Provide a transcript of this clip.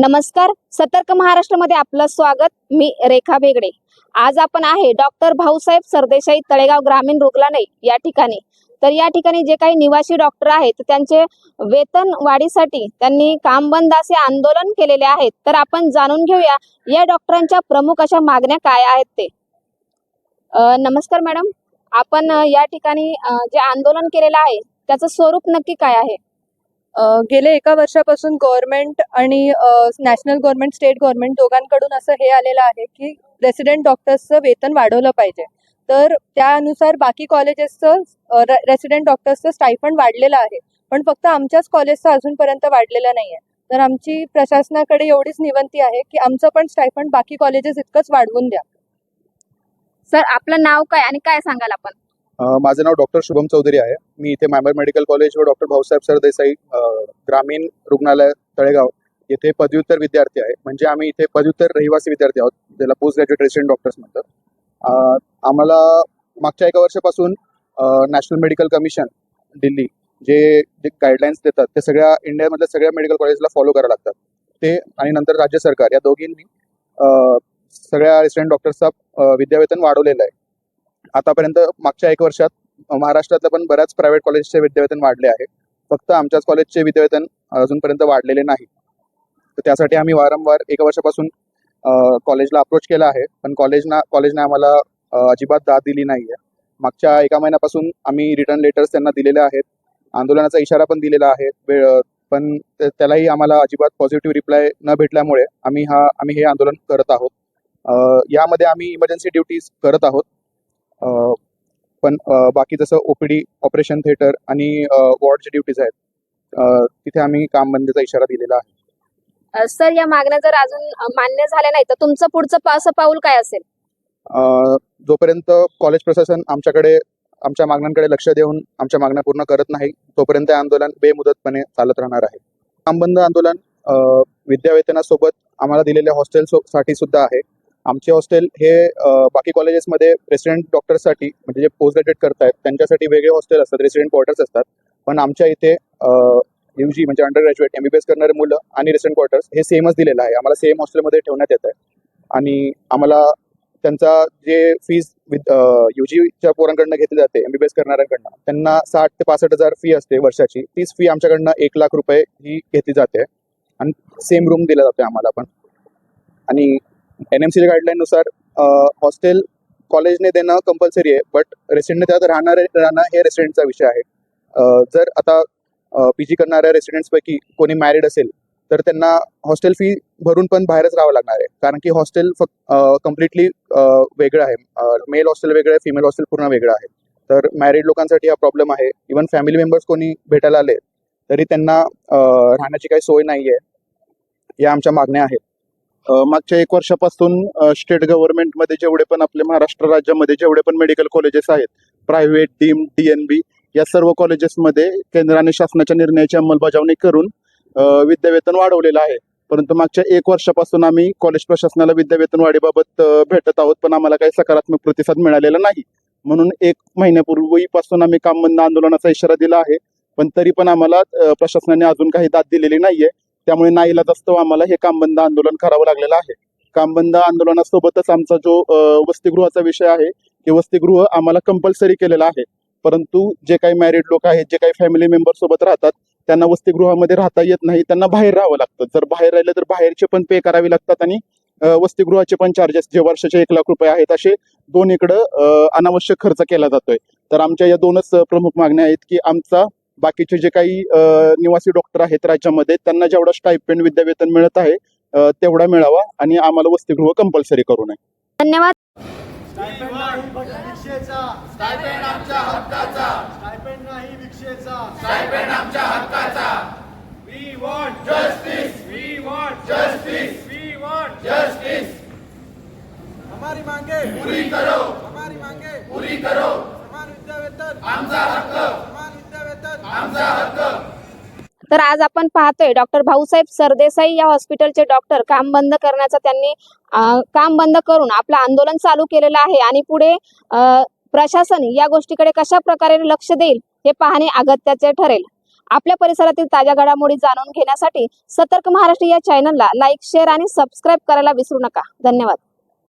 नमस्कार सतर्क महाराष्ट्रामध्ये आपलं स्वागत. मी रेखा बेगडे. आज आपण आहे डॉक्टर भाऊसाहेब सरदेसाई तळेगाव ग्रामीण रुग्णालय या ठिकाणी. तर या ठिकाणी जे काही निवासी डॉक्टर आहेत त्यांचे वेतन वाढीसाठी त्यांनी काम बंद असे आंदोलन केलेले आहेत. तर आपण जाणून घेऊया या डॉक्टरांच्या प्रमुख अशा मागण्या काय आहेत ते? नमस्कार मॅडम. आपण या ठिकाणी जे आंदोलन केलेलं आहे त्याचं स्वरूप नक्की काय आहे? गेले एका वर्षापासून गव्हर्नमेंट आणि नॅशनल गव्हर्नमेंट स्टेट गव्हर्नमेंट दोघांकडून असं हे आलेलं आहे की रेसिडेंट डॉक्टर्सचं वेतन वाढवलं पाहिजे. तर त्यानुसार बाकी कॉलेजेसचं रेसिडेंट डॉक्टर्सचं स्टायफंड वाढलेलं आहे. पण फक्त आमच्याच कॉलेजचं अजूनपर्यंत वाढलेलं नाही आहे तर आमची प्रशासनाकडे एवढीच निवंती आहे की आमचं पण स्टायफंड बाकी कॉलेजेस इतकंच वाढवून द्या. सर आपलं नाव काय आणि काय सांगाल आपण? माझं नाव डॉक्टर शुभम चौधरी आहे. मी इथे मायमर मेडिकल कॉलेज व डॉक्टर भाऊसाहेब सरदेसाई ग्रामीण रुग्णालय तळेगाव येथे पदव्युत्तर विद्यार्थी आहे. म्हणजे आम्ही इथे पदव्युत्तर रहिवासी विद्यार्थी आहोत ज्याला पोस्ट ग्रॅज्युएट रेसिडेंट डॉक्टर्स म्हणतात आम्हाला मागच्या एका वर्षापासून नॅशनल मेडिकल कमिशन दिल्ली जे जे गाईडलाईन्स देतात ते सगळ्या इंडियामधल्या सगळ्या मेडिकल कॉलेजला फॉलो करावं लागतात. ते आणि नंतर राज्य सरकार या दोघींनी सगळ्या रेसिडेंट डॉक्टर्सचा विद्यावेतन वाढवलेलं आहे. आतापर्यंत मागच्या एक वर्षात अ, महाराष्ट्रातल्या पण बऱ्याच प्रायव्हेट कॉलेजचे विद्यावेतन वाढले आहे. फक्त आमच्याच कॉलेजचे विद्यावेतन अजूनपर्यंत वाढलेले नाही. तर त्यासाठी आम्ही वारंवार एका वर्षापासून कॉलेजला अप्रोच केला आहे. पण कॉलेजना कॉलेजने आम्हाला अजिबात दाद दिली नाही आहे मागच्या एका महिन्यापासून आम्ही रिटर्न लेटर्स त्यांना दिलेले आहेत. आंदोलनाचा इशारा पण दिलेला आहे. वेळ पण त्यालाही आम्हाला अजिबात पॉझिटिव्ह रिप्लाय न भेटल्यामुळे आम्ही हा आम्ही हे आंदोलन करत आहोत. यामध्ये आम्ही इमर्जन्सी ड्युटीज करत आहोत. पण बाकी जसं ओपीडी ऑपरेशन थिएटर आणि वॉर्डचे ड्युटीज आहेत तिथे आम्ही काम बंदीचा इशारा दिलेला आहे. सर या मागण्या जर अजून मान्य झाल्या नाही तर तुमचं पुढचं असं पाऊल काय असेल? जोपर्यंत कॉलेज प्रशासन आमच्याकडे आमच्या मागण्यांकडे लक्ष देऊन आमच्या मागण्या पूर्ण करत नाही तोपर्यंत आंदोलन बेमुदतपणे चालत राहणार आहे. कामबंद आंदोलन अ, विद्यावेतनासोबत आम्हाला दिलेल्या हॉस्टेल साठी सुद्धा आहे. आमचे हॉस्टेल हे बाकी कॉलेजेसमध्ये रेसिडेंट डॉक्टर्ससाठी म्हणजे जे पोस्ट ग्रॅज्युएट करतायत त्यांच्यासाठी वेगळे हॉस्टेल असतात रेसिडेंट क्वार्टर्स असतात. पण आमच्या इथे यू जी म्हणजे undergraduate M B B S करणारे मुलं आणि रेसिडेंट क्वार्टर्स हे सेमच दिलेलं आहे. आम्हाला सेम हॉस्टेलमध्ये ठेवण्यात येत आहे आणि आम्हाला त्यांचा जे फीज विद यू जीच्या पोरांकडनं घेतली जाते एम बी बी एस करणाऱ्यांकडनं त्यांना साठ ते पासष्ट हजार फी असते वर्षाची. तीच फी आमच्याकडनं एक लाख रुपये ही घेतली जाते. आणि सेम रूम दिला जाते आम्हाला पण. आणि एन एम सीच्या गाईडलाईननुसार हॉस्टेल कॉलेजने देणं कंपल्सरी आहे बट रेसिडेंटने त्यात राहणारे राहणं हे रेसिडेंटचा विषय आहे. जर आता पी जी करणाऱ्या रेसिडेंट्सपैकी कोणी मॅरिड असेल तर त्यांना हॉस्टेल फी भरून पण बाहेरच राहावं लागणार आहे. कारण की हॉस्टेल फक्त कम्प्लिटली वेगळं आहे. मेल हॉस्टेल वेगळं आहे फिमेल हॉस्टेल पूर्ण वेगळं आहे. तर मॅरिड लोकांसाठी हा प्रॉब्लेम आहे. इवन फॅमिली मेंबर्स कोणी भेटायला आले तरी त्यांना राहण्याची काही सोय नाही आहे या आमच्या मागण्या आहेत. मागच्या एक वर्षापासून स्टेट गव्हर्नमेंटमध्ये जेवढे पण आपले महाराष्ट्र राज्यामध्ये जेवढे पण मेडिकल कॉलेजेस आहेत private deemed D N B या सर्व कॉलेजेसमध्ये केंद्र आणि शासनाच्या निर्णयाची अंमलबजावणी करून विद्यावेतन वाढवलेलं आहे. परंतु मागच्या एक वर्षापासून आम्ही कॉलेज प्रशासनाला विद्यावेतन वाढीबाबत भेटत आहोत पण आम्हाला काही सकारात्मक प्रतिसाद मिळालेला नाही. म्हणून एक महिन्यापूर्वीपासून आम्ही काम बंद आंदोलनाचा इशारा दिला आहे पण तरी पण आम्हाला प्रशासनाने अजून काही दाद दिलेली नाहीये. त्यामुळे नाईलाज असतो आम्हाला. हे कामबंद आंदोलन करावं लागलेलं आहे. कामबंद आंदोलनासोबतच आमचा जो वसतिगृहाचा विषय आहे की वसतिगृह आम्हाला कंपल्सरी केलेलं आहे. परंतु जे काही मॅरिड लोक आहेत जे काही फॅमिली मेंबर सोबत राहतात त्यांना वसतिगृहामध्ये राहता येत नाही. त्यांना बाहेर राहावं लागतं. जर बाहेर राहिलं तर बाहेरचे पण पे करावे लागतात आणि वसतिगृहाचे पण चार्जेस जे वर्षाचे एक लाख रुपये आहेत असे दोन इकडं अनावश्यक खर्च केला जातोय. तर आमच्या या दोनच प्रमुख मागण्या आहेत की आमचा बाकीचे जे काही निवासी डॉक्टर आहेत राज्यामध्ये त्यांना जेवढा स्टायपेंड विद्यावेतन मिळत आहे तेवढा मिळावा आणि आम्हाला वसतिगृह कंपल्सरी करू नये. धन्यवाद. स्टायपेंड नाही भिक्षेचा स्टायपेंड आमच्या हक्काचा. स्टायपेंड नाही भिक्षेचा. स्टायपेंड आमच्या हक्काचा. We want justice we want justice we want justice हमारी मांगे पूरी करो. हमारी मांगे पूरी करो समान विद्यावेतन आमचा हक्क समान विद्यावेतन आमचा हक्क तर आज आपण पाहतोय डॉक्टर भाऊसाहेब सरदेसाई या हॉस्पिटलचे डॉक्टर. काम बंद करण्याचा त्यांनी काम बंद करून आपलं आंदोलन चालू केलेलं आहे. आणि पुढे प्रशासन या गोष्टीकडे कशा प्रकारे लक्ष देईल हे पाहणे अगत्याचे ठरेल. आपल्या परिसरातील ताज्या घडामोडी जाणून घेण्यासाठी सतर्क महाराष्ट्र या चॅनलला लाईक शेअर आणि सबस्क्राईब करायला विसरू नका. धन्यवाद.